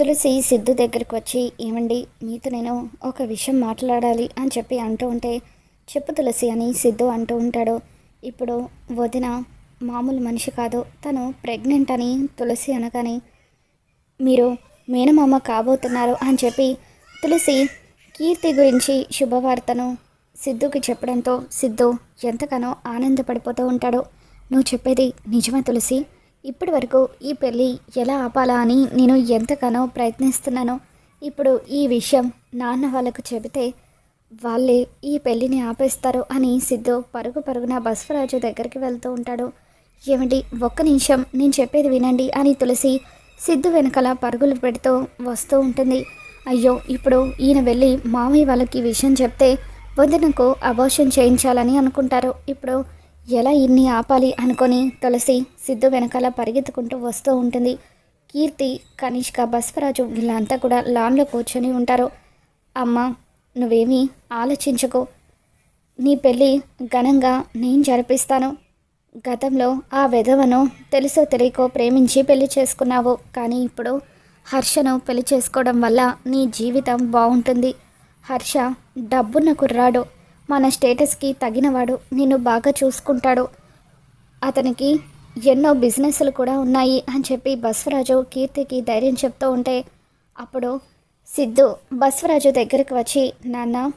తులసి సిద్ధు దగ్గరికి వచ్చి ఏమండి మీతో నేను ఒక విషయం మాట్లాడాలి అని చెప్పి అంటూ ఉంటే చెప్పు తులసి అని సిద్ధు అంటూ ఉంటాడు. ఇప్పుడు వదిన మామూలు మనిషి కాదు తను ప్రెగ్నెంట్ అని తులసి అనగానే మీరు మేనమామ కాబోతున్నారు అని చెప్పి తులసి కీర్తి గురించి శుభవార్తను సిద్ధుకి చెప్పడంతో సిద్ధు ఎంతగానో ఆనందపడిపోతూ ఉంటాడు. నువ్వు చెప్పేది నిజమే తులసి. ఇప్పటి వరకు ఈ పెళ్ళి ఎలా ఆపాలా అని నేను ఎంతగానో ప్రయత్నిస్తున్నాను ఇప్పుడు ఈ విషయం నాన్న వాళ్ళకు చెబితే వాళ్ళే ఈ పెళ్ళిని ఆపేస్తారు అని సిద్ధు పరుగు పరుగున బస్వరాజు దగ్గరికి వెళ్తూ ఉంటాడు. ఏమండి ఒక్క నిమిషం నేను చెప్పేది వినండి అని తులసి సిద్ధు వెనకాల పరుగులు పెడుతూ వస్తూ ఉంటుంది. అయ్యో ఇప్పుడు ఈయన వెళ్ళి మామయ్య వాళ్ళకి ఈ విషయం చెప్తే వదినకు అబోషన్ చేయించాలని అనుకుంటారు. ఇప్పుడు ఎలా ఇన్ని ఆపాలి అనుకొని తులసి సిద్ధు వెనకాల పరిగెత్తుకుంటూ వస్తూ ఉంటుంది. కీర్తి కనిష్క బస్వరాజు వీళ్ళంతా కూడా లాన్లో కూర్చొని ఉంటారు. అమ్మ నువ్వేమీ ఆలోచించకు. నీ పెళ్ళి ఘనంగా నేను జరిపిస్తాను. గతంలో ఆ విధవను తెలుసో తెలియకో ప్రేమించి పెళ్ళి చేసుకున్నావు. కానీ ఇప్పుడు హర్షను పెళ్ళి చేసుకోవడం వల్ల నీ జీవితం బాగుంటుంది. హర్ష డబ్బున్న కుర్రాడు. మన స్టేటస్కి తగినవాడు నిన్ను బాగా చూసుకుంటాడు. అతనికి ఎన్నో బిజినెస్లు కూడా ఉన్నాయి అని చెప్పి బస్వరాజు కీర్తికి ధైర్యం చెప్తూ ఉంటే అప్పుడు సిద్ధు బస్వరాజు దగ్గరికి వచ్చి నాన్న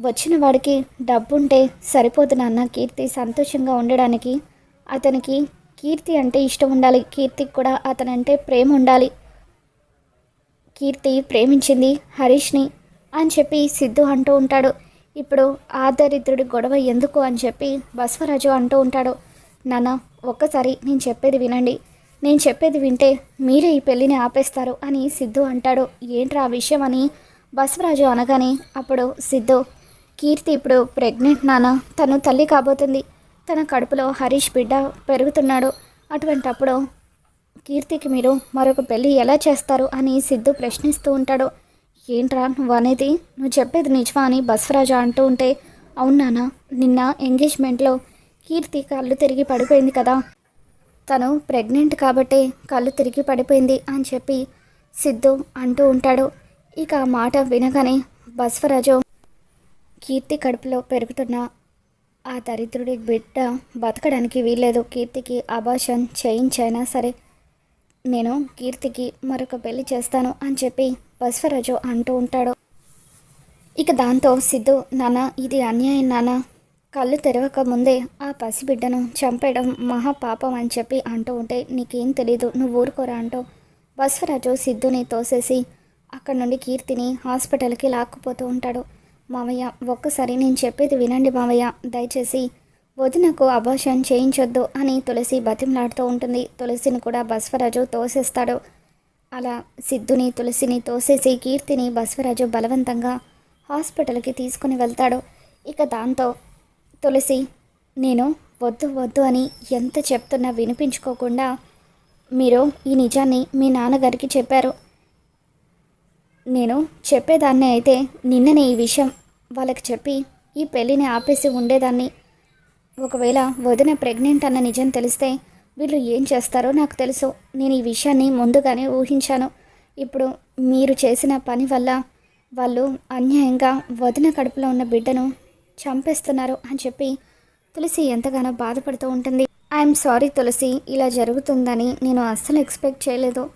వచ్చిన వాడికి డబ్బుంటే సరిపోదు నాన్న. కీర్తి సంతోషంగా ఉండడానికి అతనికి కీర్తి అంటే ఇష్టం ఉండాలి. కీర్తికి కూడా అతనంటే ప్రేమ ఉండాలి. కీర్తి ప్రేమించింది హరీష్ని అని చెప్పి సిద్ధు అంటూ ఉంటాడు. ఇప్పుడు ఆ దరిద్రుడి గొడవ ఎందుకు అని చెప్పి బస్వరాజు అంటూ ఉంటాడు. నాన్న ఒక్కసారి నేను చెప్పేది వినండి. నేను చెప్పేది వింటే మీరే ఈ పెళ్ళిని ఆపేస్తారు అని సిద్ధు అంటాడు. ఏంట్రా ఆ విషయం అని బస్వరాజు అనగానే అప్పుడు సిద్ధు కీర్తి ఇప్పుడు ప్రెగ్నెంట్ నాన్న తను తల్లి కాబోతుంది. తన కడుపులో హరీష్ బిడ్డ పెరుగుతున్నాడు. అటువంటప్పుడు కీర్తికి మీరు మరొక పెళ్ళి ఎలా చేస్తారు అని సిద్ధు ప్రశ్నిస్తూ ఉంటాడు. ఏంట్రా నువ్వు అనేది? నువ్వు చెప్పేది నిజమా అని బస్వరాజా అంటూ ఉంటే అవునానా నిన్న ఎంగేజ్మెంట్లో కీర్తి కళ్ళు తిరిగి పడిపోయింది కదా. తను ప్రెగ్నెంట్ కాబట్టి కళ్ళు తిరిగి పడిపోయింది అని చెప్పి సిద్ధు అంటూ ఉంటాడు. ఇక ఆ మాట వినగానే బస్వరాజు కీర్తి కడుపులో పెరుగుతున్న ఆ దరిద్రుడి బిడ్డ బతకడానికి వీల్లేదు. కీర్తికి అబాషన్ చేయించైనా సరే నేను కీర్తికి మరొక పెళ్ళి చేస్తాను అని చెప్పి బస్వరాజు అంటూ ఉంటాడు. ఇక దాంతో సిద్ధు నాన్న ఇది అన్యాయం నాన్న. కళ్ళు తెరవక ముందే ఆ పసిబిడ్డను చంపేయడం మహాపాపం అని చెప్పి అంటూ ఉంటే నీకేం తెలీదు నువ్వు ఊరుకోరా అంటూ బస్వరాజు సిద్ధుని తోసేసి అక్కడి నుండి కీర్తిని హాస్పిటల్కి లాక్కుపోతూ ఉంటాడు. మావయ్య ఒక్కసారి నేను చెప్పేది వినండి మావయ్య దయచేసి వదినకు అభాషణ చేయించొద్దు అని తులసి బతిమలాడుతూ ఉంటుంది. తులసిని కూడా బస్వరాజు తోసేస్తాడు. అలా సిద్ధుని తులసిని తోసేసి కీర్తిని బస్వరాజు బలవంతంగా హాస్పిటల్కి తీసుకుని వెళ్తాడు. ఇక దాంతో తులసి నేను వద్దు వద్దు అని ఎంత చెప్తున్నా వినిపించుకోకుండా మీరు ఈ నిజాన్ని మీ నాన్నగారికి చెప్పారు. నేను చెప్పేదాన్ని అయితే నిన్ననే ఈ విషయం వాళ్ళకి చెప్పి ఈ పెళ్ళిని ఆపేసి ఉండేదాన్ని. ఒకవేళ వదిన ప్రెగ్నెంట్ అన్న నిజం తెలిస్తే వీళ్ళు ఏం చేస్తారో నాకు తెలుసు. నేను ఈ విషయాన్ని ముందుగానే ఊహించాను. ఇప్పుడు మీరు చేసిన పని వల్ల వాళ్ళు అన్యాయంగా వదిన కడుపులో ఉన్న బిడ్డను చంపేస్తున్నారు అని చెప్పి తులసి ఎంతగానో బాధపడుతూ ఉంటుంది. ఐఎమ్ సారీ తులసి ఇలా జరుగుతుందని నేను అస్సలు ఎక్స్పెక్ట్ చేయలేదు.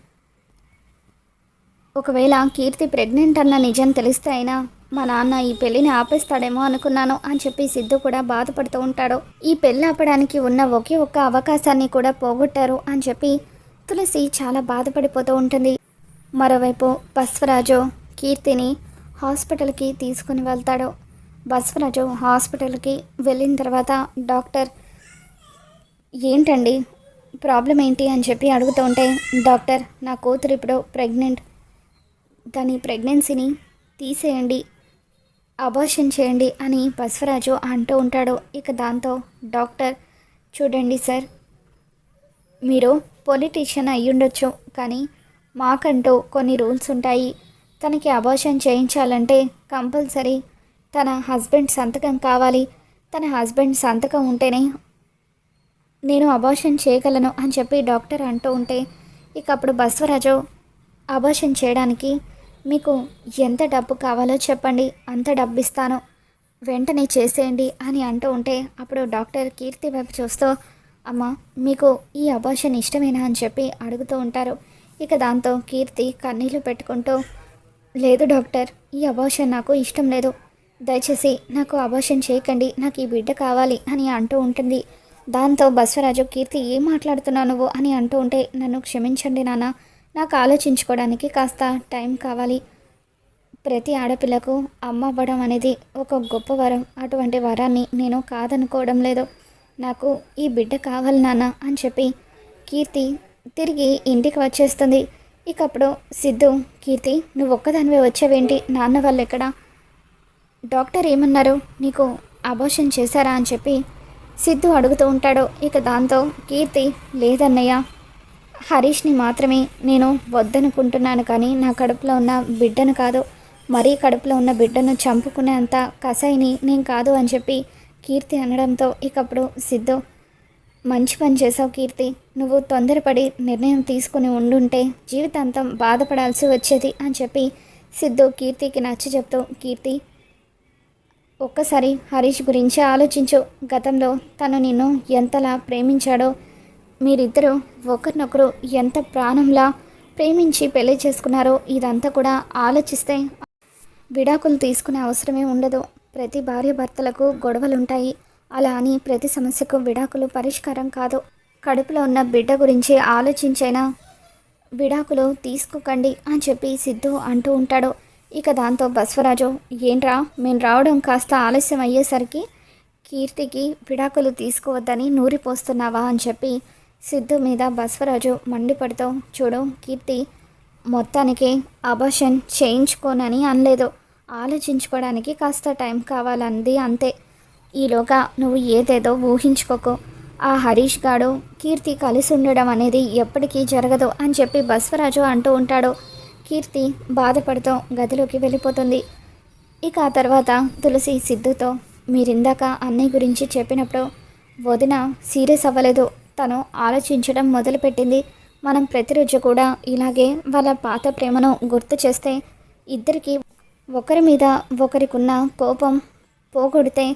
ఒకవేళ కీర్తి ప్రెగ్నెంట్ అన్న నిజం తెలిస్తే అయినా మా నాన్న ఈ పెళ్ళిని ఆపేస్తాడేమో అనుకున్నాను అని చెప్పి సిద్ధు కూడా బాధపడుతూ ఉంటాడు. ఈ పెళ్ళి ఆపడానికి ఉన్న ఒకే ఒక్క అవకాశాన్ని కూడా పోగొట్టారు అని చెప్పి తులసి చాలా బాధపడిపోతూ ఉంటుంది. మరోవైపు బస్వరాజు కీర్తిని హాస్పిటల్కి తీసుకుని వెళ్తాడు. బస్వరాజు హాస్పిటల్కి వెళ్ళిన తర్వాత డాక్టర్ ఏంటండి? ప్రాబ్లం ఏంటి? అని చెప్పి అడుగుతూ ఉంటే డాక్టర్ నా కూతురు ఇప్పుడు ప్రెగ్నెంట్. దాని ప్రెగ్నెన్సీని తీసేయండి. అబార్షన్ చేయండి అని బసవరాజు అంటూ ఉంటాడు. ఇక దాంతో డాక్టర్ చూడండి సార్ మీరు పొలిటీషియన్ అయ్యుండొచ్చు కానీ మాకంటూ కొన్ని రూల్స్ ఉంటాయి. తనకి అబార్షన్ చేయించాలంటే కంపల్సరీ తన హస్బెండ్ సంతకం కావాలి. తన హస్బెండ్ సంతకం ఉంటేనే నేను అబార్షన్ చేయగలను అని చెప్పి డాక్టర్ అంటూ ఉంటే ఇక అప్పుడు బసవరాజు అబార్షన్ చేయడానికి మీకు ఎంత డబ్బు కావాలో చెప్పండి అంత డబ్బు ఇస్తాను వెంటనే చేసేయండి అని అంటూ ఉంటే అప్పుడు డాక్టర్ కీర్తి వైపు చూస్తూ అమ్మ మీకు ఈ అబార్షన్ ఇష్టమేనా? అని చెప్పి అడుగుతూ ఉంటారు. ఇక దాంతో కీర్తి కన్నీళ్ళు పెట్టుకుంటూ లేదు డాక్టర్ ఈ అబార్షన్ నాకు ఇష్టం లేదు. దయచేసి నాకు అబార్షన్ చేయకండి నాకు ఈ బిడ్డ కావాలి అని అంటూ ఉంటుంది. దాంతో బస్వరాజు కీర్తి ఏం మాట్లాడుతున్నావు నువ్వు? అని అంటూ ఉంటే నన్ను క్షమించండి నాన్న నాకు ఆలోచించుకోవడానికి కాస్త టైం కావాలి. ప్రతి ఆడపిల్లకు అమ్మ అవ్వడం అనేది ఒక గొప్ప వరం. అటువంటి వరాన్ని నేను కాదనుకోవడం లేదు. నాకు ఈ బిడ్డ కావాలి నాన్న అని చెప్పి కీర్తి తిరిగి ఇంటికి వచ్చేస్తుంది. ఇకప్పుడు సిద్ధు కీర్తి నువ్వు ఒక్కదానివే వచ్చావేంటి? నాన్న వాళ్ళు ఎక్కడ డాక్టర్ ఏమన్నారు? నీకు అబోషన్ చేశారా అని చెప్పి సిద్ధు అడుగుతూ ఉంటాడు. ఇక దాంతో కీర్తి లేదన్నయ్య హరీష్ని మాత్రమే నేను వద్దనుకుంటున్నాను కానీ నా కడుపులో ఉన్న బిడ్డను కాదు మరీ కడుపులో ఉన్న బిడ్డను చంపుకునేంత కసాయిని నేను కాదు అని చెప్పి కీర్తి అనడంతో ఇకప్పుడు సిద్ధు మంచి పని చేసావు కీర్తి. నువ్వు తొందరపడి నిర్ణయం తీసుకుని ఉండుంటే జీవితాంతం బాధపడాల్సి వచ్చేది అని చెప్పి సిద్ధు కీర్తికి నచ్చ చెప్తూ కీర్తి ఒక్కసారి హరీష్ గురించి ఆలోచించు. గతంలో తను నిన్ను ఎంతలా ప్రేమించాడో మీరిద్దరూ ఒకరినొకరు ఎంత ప్రాణంలా ప్రేమించి పెళ్ళి చేసుకున్నారో ఇదంతా కూడా ఆలోచిస్తే విడాకులు తీసుకునే అవసరమే ఉండదు. ప్రతి భార్య భర్తలకు గొడవలుంటాయి. అలా అని ప్రతి సమస్యకు విడాకులు పరిష్కారం కాదు. కడుపులో ఉన్న బిడ్డ గురించి ఆలోచించైనా విడాకులు తీసుకోకండి అని చెప్పి సిద్ధు అంటూ ఉంటాడు. ఇక దాంతో బస్వరాజు ఏంట్రా? మేము రావడం కాస్త ఆలస్యం అయ్యేసరికి కీర్తికి విడాకులు తీసుకోవద్దని నూరిపోస్తున్నావా? అని చెప్పి సిద్ధు మీద బస్వరాజు మండిపడుతూ చూడు కీర్తి. మొత్తానికి అబార్షన్ చేయించుకోనని అనలేదు. ఆలోచించుకోవడానికి కాస్త టైం కావాలంది అంతే. ఈలోగా నువ్వు ఏదేదో ఊహించుకోకు. ఆ హరీష్ గాడు కీర్తి కలిసి ఉండడం అనేది ఎప్పటికీ జరగదు అని చెప్పి బస్వరాజు అంటూ ఉంటాడు. కీర్తి బాధపడుతూ గదిలోకి వెళ్ళిపోతుంది. ఇక ఆ తర్వాత తులసి సిద్ధుతో మీరిందాక అన్నయ్య గురించి చెప్పినప్పుడు వదిన సీరియస్ అవ్వలేదు. తను ఆలోచించడం మొదలుపెట్టింది. మనం ప్రతిరోజు కూడా ఇలాగే వాళ్ళ పాత ప్రేమను గుర్తు చేస్తే ఇద్దరికి ఒకరి మీద ఒకరికున్న కోపం పోగొడితే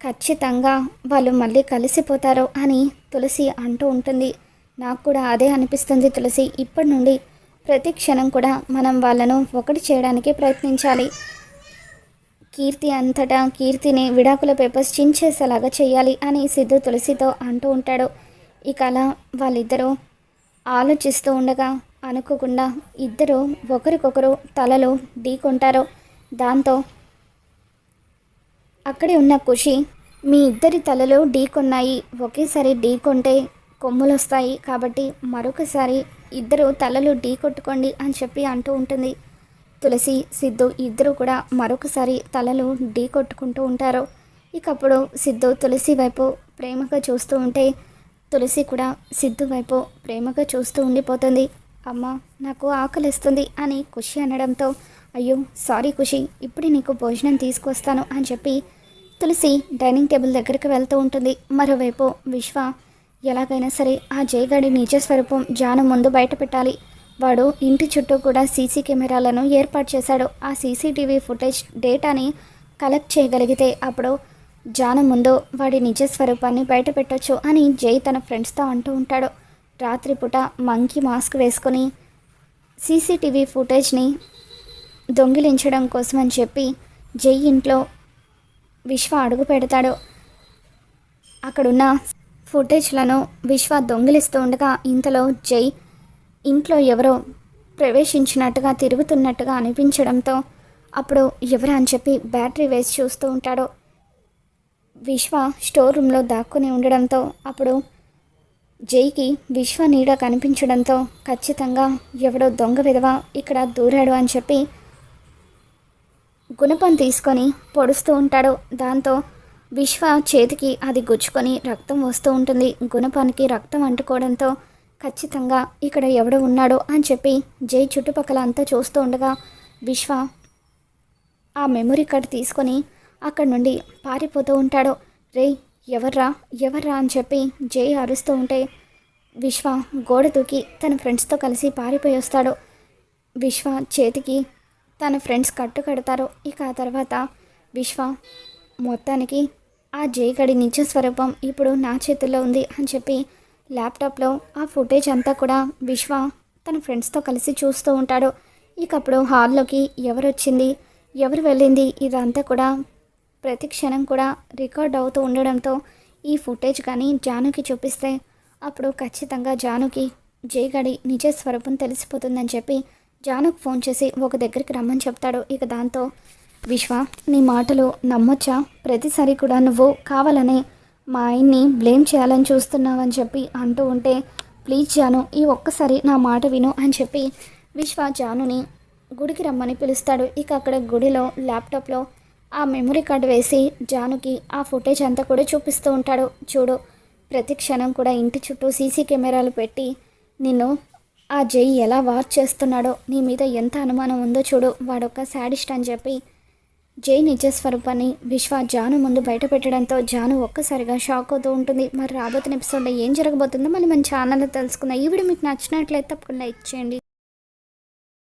ఖచ్చితంగా వాళ్ళు మళ్ళీ కలిసిపోతారు అని తులసి అంటూ ఉంటుంది. నాకు కూడా అదే అనిపిస్తుంది తులసి. ఇప్పటి నుండి ప్రతి క్షణం కూడా మనం వాళ్ళను ఒకటి చేయడానికి ప్రయత్నించాలి. కీర్తి అంతటా కీర్తిని విడాకుల పేపర్స్ చించేసేలాగా చేయాలి అని సిద్ధు తులసితో అంటూ ఉంటాడు. ఇక అలా వాళ్ళిద్దరూ ఆలోచిస్తూ ఉండగా అనుకోకుండా ఇద్దరు ఒకరికొకరు తలలు ఢీకొంటారు. దాంతో అక్కడే ఉన్న ఖుషి మీ ఇద్దరి తలలు ఢీకొన్నాయి. ఒకేసారి ఢీకొంటే కొమ్ములు వస్తాయి కాబట్టి మరొకసారి ఇద్దరు తలలు ఢీకొట్టుకోండి అని చెప్పి అంటూ ఉంటుంది. తులసి సిద్ధు ఇద్దరు కూడా మరొకసారి తలలు ఢీకొట్టుకుంటూ ఉంటారు. ఇకప్పుడు సిద్ధు తులసి వైపు ప్రేమగా చూస్తూ ఉంటే తులసి కూడా సిద్ధు వైపు ప్రేమగా చూస్తూ ఉండిపోతుంది. అమ్మ నాకు ఆకలిస్తుంది అని ఖుషి అనడంతో అయ్యో సారీ ఖుషి ఇప్పుడే నీకు భోజనం తీసుకొస్తాను అని చెప్పి తులసి డైనింగ్ టేబుల్ దగ్గరికి వెళ్తూ ఉంటుంది. మరోవైపు విశ్వ ఎలాగైనా సరే ఆ జయగాడి నిజ స్వరూపం జాను ముందు బయట పెట్టాలి వాడు ఇంటి చుట్టూ కూడా సీసీ కెమెరాలను ఏర్పాటు చేశాడు. ఆ సీసీటీవీ ఫుటేజ్ డేటాని కలెక్ట్ చేయగలిగితే అప్పుడు జాను ముందు వాడి నిజ స్వరూపాన్ని బయట పెట్టొచ్చు అని జై తన ఫ్రెండ్స్తో అంటూ ఉంటాడు. రాత్రిపూట మంకీ మాస్క్ వేసుకొని సీసీటీవీ ఫుటేజ్ని దొంగిలించడం కోసమని చెప్పి జై ఇంట్లో విశ్వ అడుగు పెడతాడు. అక్కడున్న ఫుటేజ్లను విశ్వ దొంగిలిస్తూ ఉండగా ఇంతలో జై ఇంట్లో ఎవరో ప్రవేశించినట్టుగా తిరుగుతున్నట్టుగా అనిపించడంతో అప్పుడు ఎవరా అని చెప్పి బ్యాటరీ వేసి చూస్తూ ఉంటాడు. విశ్వ స్టోర్ రూమ్లో దాక్కుని ఉండడంతో అప్పుడు జైకి విశ్వ నీడ కనిపించడంతో ఖచ్చితంగా ఎవడో దొంగ విధవ ఇక్కడ దూరాడు అని చెప్పి గుణపం తీసుకొని పొడుస్తూ ఉంటాడు. దాంతో విశ్వ చేతికి అది గుచ్చుకొని రక్తం వస్తూ ఉంటుంది. గుణపానికి రక్తం అంటుకోవడంతో ఖచ్చితంగా ఇక్కడ ఎవడు ఉన్నాడో అని చెప్పి జై చుట్టుపక్కల అంతా చూస్తూ ఉండగా విశ్వ ఆ మెమొరీ కార్డ్ తీసుకొని అక్కడి నుండి పారిపోతూ ఉంటాడు. రే ఎవర్రా? ఎవర్రా? అని చెప్పి జై అరుస్తూ ఉంటే విశ్వ గోడ దూకి తన ఫ్రెండ్స్తో కలిసి పారిపోయి వస్తాడు. విశ్వ చేతికి తన ఫ్రెండ్స్ కట్టు కడతారు. ఇక ఆ తర్వాత విశ్వ మొత్తానికి ఆ జయగడి నిత్య స్వరూపం ఇప్పుడు నా చేతుల్లో ఉంది అని చెప్పి ల్యాప్టాప్లో ఆ ఫుటేజ్ అంతా కూడా విశ్వ తన ఫ్రెండ్స్తో కలిసి చూస్తూ ఉంటాడు. ఇకప్పుడు హాల్లోకి ఎవరు వచ్చింది ఎవరు వెళ్ళింది? ఇదంతా కూడా ప్రతి క్షణం కూడా రికార్డ్ అవుతూ ఉండడంతో ఈ ఫుటేజ్ కానీ జానుకి చూపిస్తే అప్పుడు ఖచ్చితంగా జానుకి జయగడి నిజ స్వరూపం తెలిసిపోతుందని చెప్పి జానుకు ఫోన్ చేసి ఒక దగ్గరికి రమ్మని చెప్తాడు. ఇక దాంతో విశ్వ నీ మాటలు నమ్మొచ్చా? ప్రతిసారి కూడా నువ్వు కావాలని మా ఆయన్ని బ్లేమ్ చేయాలని చూస్తున్నావని చెప్పి అంటూ ఉంటే ప్లీజ్ జాను ఈ ఒక్కసారి నా మాట విను అని చెప్పి విశ్వ జానుని గుడికి రమ్మని పిలుస్తాడు. ఇక అక్కడ గుడిలో ల్యాప్టాప్లో ఆ మెమరీ కార్డు వేసి జానుకి ఆ ఫుటేజ్ అంతా కూడా చూపిస్తూ ఉంటాడు. చూడు ప్రతి క్షణం కూడా ఇంటి చుట్టూ సీసీ కెమెరాలు పెట్టి నిన్ను ఆ జై ఎలా వాచ్ చేస్తున్నాడో నీ మీద ఎంత అనుమానం ఉందో చూడు. వాడొక శాడిస్ట్ అని చెప్పి జై నిజ స్వరూపాన్ని విశ్వ జాను ముందు బయట పెట్టడంతో జాను ఒక్కసారిగా షాక్ అవుతూ ఉంటుంది. మరి రాబోతున్న ఎపిసోడ్లో ఏం జరగబోతుందో మళ్ళీ మన ఛానల్లో తెలుసుకుందాం. ఈ వీడియో మీకు నచ్చినట్లయితే తప్పకుండా లైక్ చేయండి.